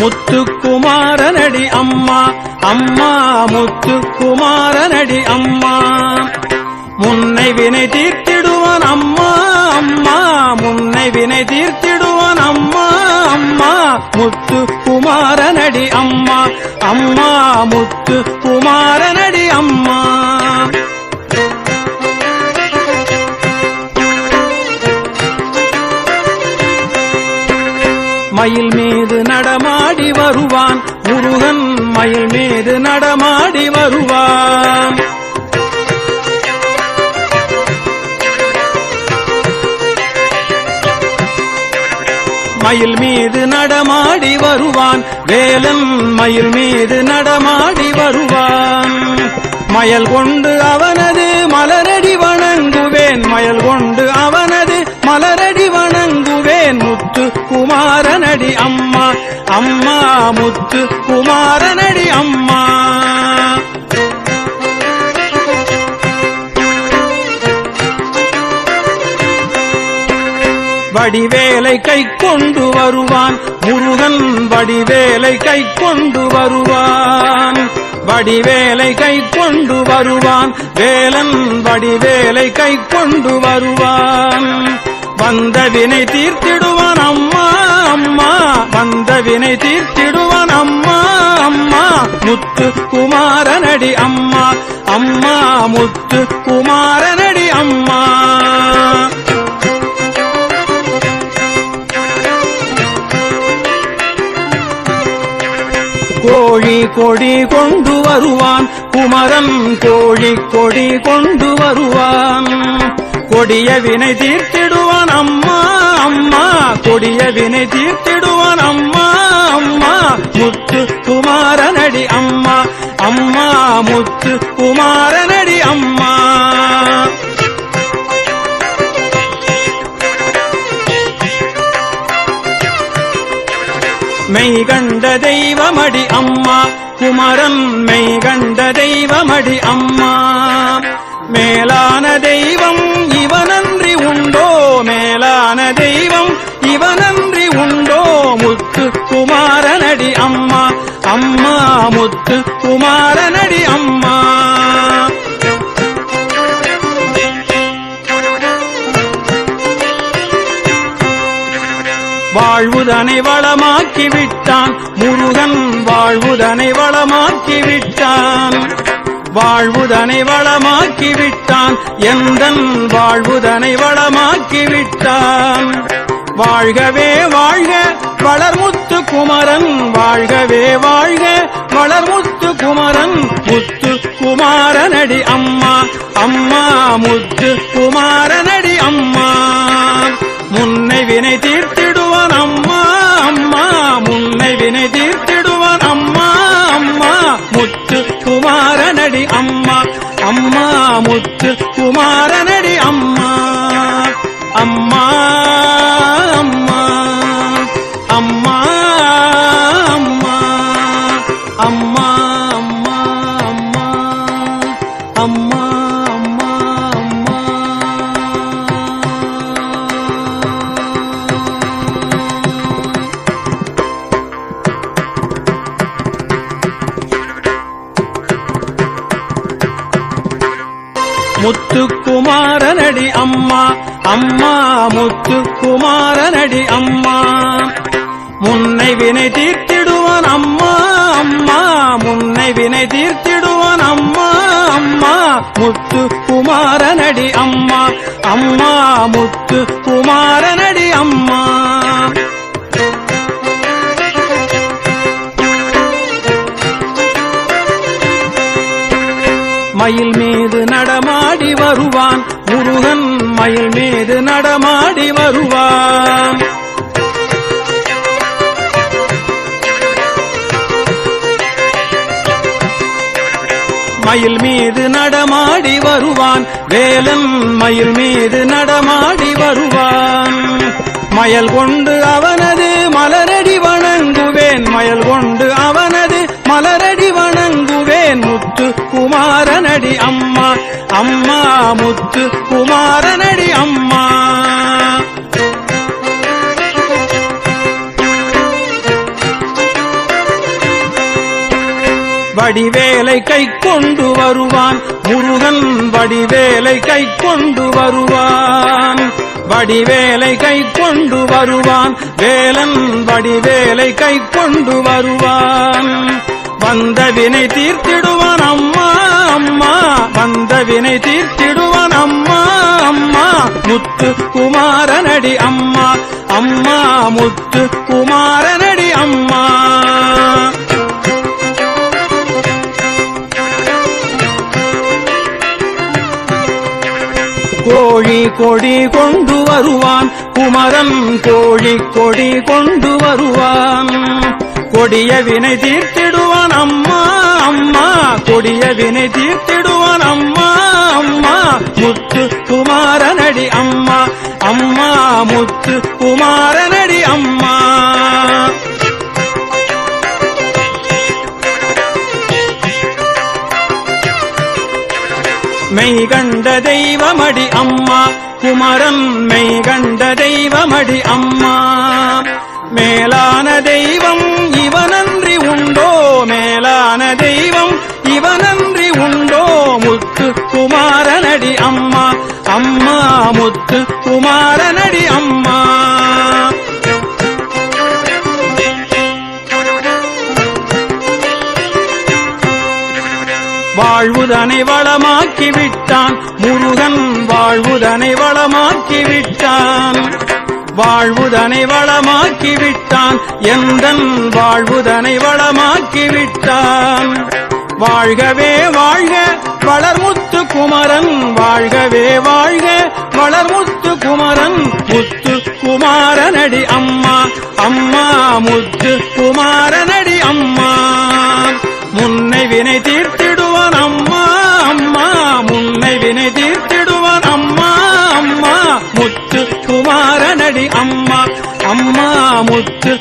முத்துக்குமாரனடி அம்மா அம்மா முத்துக்குமாரனடி அம்மா. முன்னை வினை தீர்த்திடுவான் அம்மா அம்மா. முன்னை வினை தீர்த்திடுவான் அம்மா அம்மா. முத்து குமாரனடி அம்மா அம்மா முத்து குமாரனடி அம்மா. மயில் மீது நடம மயில் மீது நடமாடி வருவான். மயில் மீது நடமாடி வருவான். வேலன் மயில் மீது நடமாடி வருவான். மயல் கொண்டு அவனது மலரடி வணங்குவேன். மயல் கொண்டு அவன் குமாரனடி அம்மா அம்மா முத்து குமாரனடி அம்மா. வடிவேலை கை கொண்டு வருவான் முருகன் வடிவேலை கை கொண்டு வருவான். வடிவேலை கை கொண்டு வருவான் வேலன் வடிவேலை கை கொண்டு வருவான். வந்த வினை தீர்த்திடுவான் அம்மா. அம்மா வந்த வினை தீர்த்திடுவான் அம்மா அம்மா. முத்து குமாரனடி அம்மா அம்மா முத்து குமாரனடி அம்மா. கோழி கொடி கொண்டு வருவான் குமரன் கோழி கொடி கொண்டு வருவான். கொடிய வினை தீர்த்திடுவான் அம்மா அம்மா. கொடிய வினை தீர்த்திடுவான் அம்மா அம்மா. முத்து குமாரனடி அம்மா அம்மா. முத்து குமாரனடி அம்மா. மெய் கண்ட தெய்வமடி அம்மா. குமரன் மெய் கண்ட தெய்வமடி அம்மா. மேலான தெய்வம் இவனன்றி உண்டோ? மேலான குமாரனடி அம்மா அம்மா முத்து குமாரனடி அம்மா. வாழ்வுதனை வளமாக்கி விட்டான் முருகன் வாழ்வுதனை வளமாக்கி விட்டான் வாழ்வுதனை வளமாக்கி விட்டான் எந்தன் வாழ்வுதனை வளமாக்கி விட்டான் வாழ்கவே வாழ்க வளர்முத்து குமரன் வாழ்கவே வாழ்க வளர்முத்து குமரன் முத்து குமாரனடி அம்மா அம்மா முத்து குமாரனடி அம்மா. முன்னை வினை தீர்த்திடுவான் அம்மா அம்மா முன்னை வினை தீர்த்திடுவான் அம்மா அம்மா முத்து குமாரனடி அம்மா அம்மா முத்து குமாரனடி முத்துக்குமாரனடி அம்மா அம்மா முத்துக்குமாரனடி அம்மா. முன்னை வினை தீர்த்திடுவான் அம்மா அம்மா முன்னை வினை தீர்த்திடுவான் அம்மா அம்மா முத்து குமாரனடி அம்மா அம்மா முத்து குமாரனடி அம்மா. மயில் மீது நடமாடி வருவான். மயில் மீது நடமாடி வருவான். வேலன் மயில் மீது நடமாடி வருவான். மயல் கொண்டு அவனது மலரடி வணங்குவேன். மயல் கொண்டு அவனது மலரடி வணங்குவேன். முத்து குமாரனடி அம்மா அம்மா முத்து குமாரனடி அம்மா. வடிவேலை கை கொண்டு வருவான். முருகன் வடிவேலை கை கொண்டு வருவான். வடிவேலை கை கொண்டு வருவான். வேலன் வடிவேலை கை கொண்டு வருவான். வந்த வினை தீர்த்திடுவான் அம்மா அம்மா. வினை தீர்த்திடுவான் அம்மா அம்மா. முத்து குமாரனடி அம்மா அம்மா. முத்து குமாரனடி அம்மா. கோழி கொடி கொண்டு வருவான் குமரன் கோழி கொடி கொண்டு வருவான். கொடிய வினை தீர்த்திடுவான் அம்மா அம்மா. கொடிய வினை தீர்த்திடுவான் முத்து குமாரனடி அம்மா அம்மா முத்து குமாரனடி அம்மா. மெய் கண்ட தெய்வமடி அம்மா குமரம் மெய் கண்ட தெய்வமடி அம்மா. மேலான தெய்வம் இவனன்றி உண்டோ மேலான தெய்வம் வாழ்வுதனை வளமாக்கி விட்டான் முருகன் வாழ்வுதனை வளமாக்கி விட்டான் வாழ்வுதனை வளமாக்கி விட்டான் எந்தன் வாழ்வுதனை வளமாக்கி விட்டான் வாழ்கவே வாழ்க வளர்முத்து குமரன். வாழ்கவே வாழ்க வளர்முத்து குமரன். முத்து குமாரனடி அம்மா அம்மா முத்து குமாரனடி முத்து